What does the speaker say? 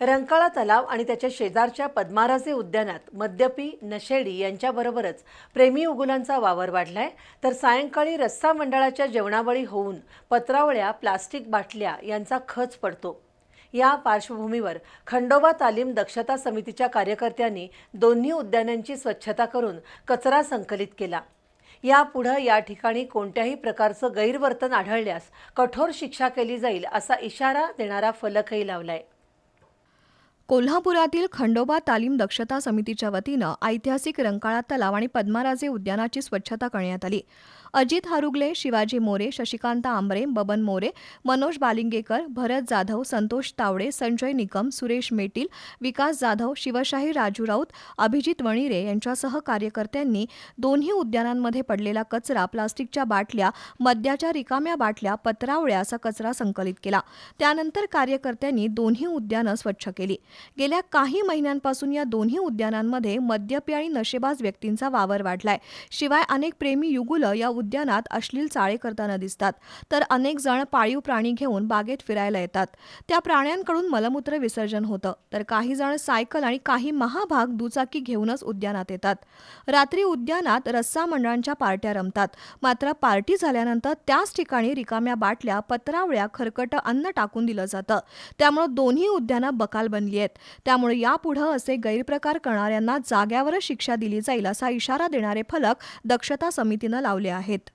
रंकाळा तलाव आणि त्याच्या शेजारच्या पद्माराजे उद्यानात मद्यपी नशेडी यांच्याबरोबरच प्रेमी उगुलांचा वावर वाढलाय. तर सायंकाळी रस्सा मंडळाच्या जेवणावळी होऊन पत्रावळ्या प्लास्टिक बाटल्या यांचा खच पडतो. या पार्श्वभूमीवर खंडोबा तालीम दक्षता समितीच्या कार्यकर्त्यांनी दोन्ही उद्यानांची स्वच्छता करून कचरा संकलित केला. यापुढं या ठिकाणी कोणत्याही प्रकारचं गैरवर्तन आढळल्यास कठोर शिक्षा केली जाईल असा इशारा देणारा फलकही लावलाय. कोल्हापुरातील खंडोबा तालीम दक्षता समितीच्या वतीनं ऐतिहासिक रंकाळा तलाव आणि पद्माराजे उद्यानाची स्वच्छता करण्यात आली. अजित हारुगले शिवाजी मोरे शशिकांत आंबरे बबन मोरे मनोज बालिंगेकर भरत जाधव संतोष तावडे संजय निकम सुरेश मेटील विकास जाधव शिवशाही राजू राऊत अभिजित वणिरे यांच्यासह कार्यकर्त्यांनी दोन्ही उद्यानांमध्ये पडलेला कचरा प्लास्टिकच्या बाटल्या मद्याच्या रिकाम्या बाटल्या पत्रावळ्या असा कचरा संकलित केला. त्यानंतर कार्यकर्त्यांनी दोन्ही उद्यानं स्वच्छ केली. गेल्या काही महिन्यांपासून या दोन्ही उद्यानांमध्ये मद्यपी आणि नशेबाज व्यक्तींचा वावर वाढलाय. शिवाय अनेक प्रेमी युगुलं या उद्यानात अश्लील चाळे करताना दिसतात. तर अनेक जण पाळीव प्राणी घेऊन बागेत फिरायला येतात. त्या प्राण्यांकडून मलमूत्र विसर्जन होतं. तर काही जण सायकल आणि काही महाभाग दुचाकी घेऊनच उद्यानात येतात. रात्री उद्यानात रस्सा मंडळांच्या पार्ट्या रमतात. मात्र पार्टी झाल्यानंतर त्याच ठिकाणी रिकाम्या बाटल्या पत्रावळ्या खरकटं अन्न टाकून दिलं जातं. त्यामुळे दोन्ही उद्यानं बकाल बनली आहेत. त्यामुळे यापुढं असे गैरप्रकार करणाऱ्यांना जाग्यावरच शिक्षा दिली जाईल असा इशारा देणारे फलक दक्षता समितीनं लावले आहेत.